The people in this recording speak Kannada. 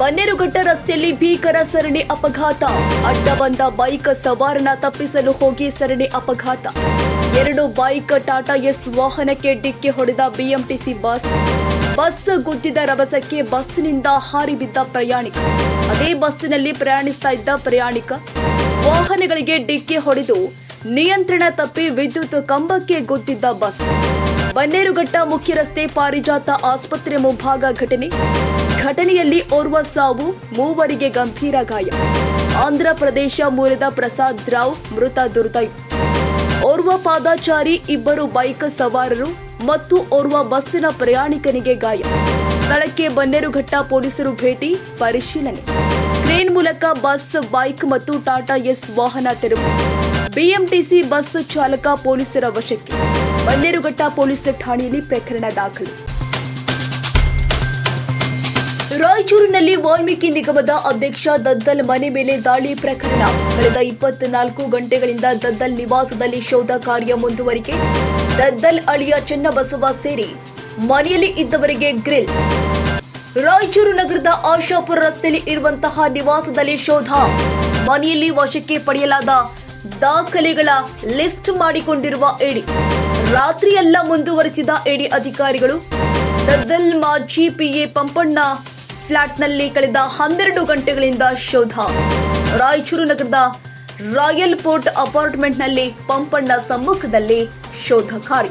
ಬನ್ನೇರುಘಟ್ಟ ರಸ್ತೆಯಲ್ಲಿ ಭೀಕರ ಸರಣಿ ಅಪಘಾತ. ಅಡ್ಡ ಬಂದ ಬೈಕ್ ಸವಾರನ ತಪ್ಪಿಸಲು ಹೋಗಿ ಸರಣಿ ಅಪಘಾತ. ಎರಡು ಬೈಕ್ ಟಾಟಾ ಎಸ್ ವಾಹನಕ್ಕೆ ಡಿಕ್ಕಿ ಹೊಡೆದ ಬಿಎಂಟಿಸಿ ಬಸ್. ಬಸ್ ಗುದ್ದಿದ ರಭಸಕ್ಕೆ ಬಸ್ನಿಂದ ಹಾರಿ ಬಿದ್ದ ಪ್ರಯಾಣಿಕ. ಅದೇ ಬಸ್ಸಿನಲ್ಲಿ ಪ್ರಯಾಣಿಸ್ತಾ ಇದ್ದ ಪ್ರಯಾಣಿಕ. ವಾಹನಗಳಿಗೆ ಡಿಕ್ಕಿ ಹೊಡೆದು ನಿಯಂತ್ರಣ ತಪ್ಪಿ ವಿದ್ಯುತ್ ಕಂಬಕ್ಕೆ ಗುದ್ದಿದ್ದ ಬಸ್. ಬನ್ನೇರುಘಟ್ಟ ಮುಖ್ಯ ರಸ್ತೆ ಪಾರಿಜಾತ ಆಸ್ಪತ್ರೆ ಮುಂಭಾಗ ಘಟನೆ. ಘಟನೆಯಲ್ಲಿ ಓರ್ವ ಸಾವು, ಮೂವರಿಗೆ ಗಂಭೀರ ಗಾಯ. ಆಂಧ್ರ ಪ್ರದೇಶ ಮೂಲದ ಪ್ರಸಾದ್ ರಾವ್ ಮೃತ ದುರ್ದೈವ ಓರ್ವ ಪಾದಾಚಾರಿ, ಇಬ್ಬರು ಬೈಕ್ ಸವಾರರು ಮತ್ತು ಓರ್ವ ಬಸ್ಸಿನ ಪ್ರಯಾಣಿಕನಿಗೆ ಗಾಯ. ಸ್ಥಳಕ್ಕೆ ಬನ್ನೇರುಘಟ್ಟ ಪೊಲೀಸರು ಭೇಟಿ, ಪರಿಶೀಲನೆ. ಕ್ರೇನ್ ಮೂಲಕ ಬಸ್, ಬೈಕ್ ಮತ್ತು ಟಾಟಾ ಎಸ್ ವಾಹನ ತೆರವು. ಬಿಎಂಟಿಸಿ ಬಸ್ ಚಾಲಕ ಪೊಲೀಸರ ವಶಕ್ಕೆ. ಬನ್ನೇರುಘಟ್ಟ ಪೊಲೀಸ್ ಠಾಣೆಯಲ್ಲಿ ಪ್ರಕರಣ ದಾಖಲು. ರಾಯಚೂರಿನಲ್ಲಿ ವಾಲ್ಮೀಕಿ ನಿಗಮದ ಅಧ್ಯಕ್ಷ ದದ್ದಲ್ ಮನೆ ಮೇಲೆ ದಾಳಿ ಪ್ರಕರಣ. ಕಳೆದ ಇಪ್ಪತ್ನಾಲ್ಕು ಗಂಟೆಗಳಿಂದ ದದ್ದಲ್ ನಿವಾಸದಲ್ಲಿ ಶೋಧ ಕಾರ್ಯ ಮುಂದುವರಿಕೆ. ದದ್ದಲ್ ಅಳಿಯ ಚೆನ್ನಬಸವ ಸೇರಿ ಮನೆಯಲ್ಲಿ ಇದ್ದವರಿಗೆ ಗ್ರಿಲ್. ರಾಯಚೂರು ನಗರದ ಆಶಾಪುರ ರಸ್ತೆಯಲ್ಲಿ ಇರುವಂತಹ ನಿವಾಸದಲ್ಲಿ ಶೋಧ. ಮನೆಯಲ್ಲಿ ವಶಕ್ಕೆ ಪಡೆಯಲಾದ ದಾಖಲೆಗಳ ಲಿಸ್ಟ್ ಮಾಡಿಕೊಂಡಿರುವ ಇಡಿ. ರಾತ್ರಿಯೆಲ್ಲ ಮುಂದುವರಿಸಿದ ಇಡಿ ಅಧಿಕಾರಿಗಳು. ದದ್ದಲ್ ಮಾಜಿ ಪಿಎ ಪಂಪಣ್ಣ ಫ್ಲಾಟ್ನಲ್ಲಿ ಕಳೆದ ಹನ್ನೆರಡು ಗಂಟೆಗಳಿಂದ ಶೋಧ. ರಾಯಚೂರು ನಗರದ ರಾಯಲ್ ಪೋರ್ಟ್ ಅಪಾರ್ಟ್ಮೆಂಟ್ನಲ್ಲಿ ಪಂಪಣ್ಣ ಸಮ್ಮುಖದಲ್ಲಿ ಶೋಧ ಕಾರ್ಯ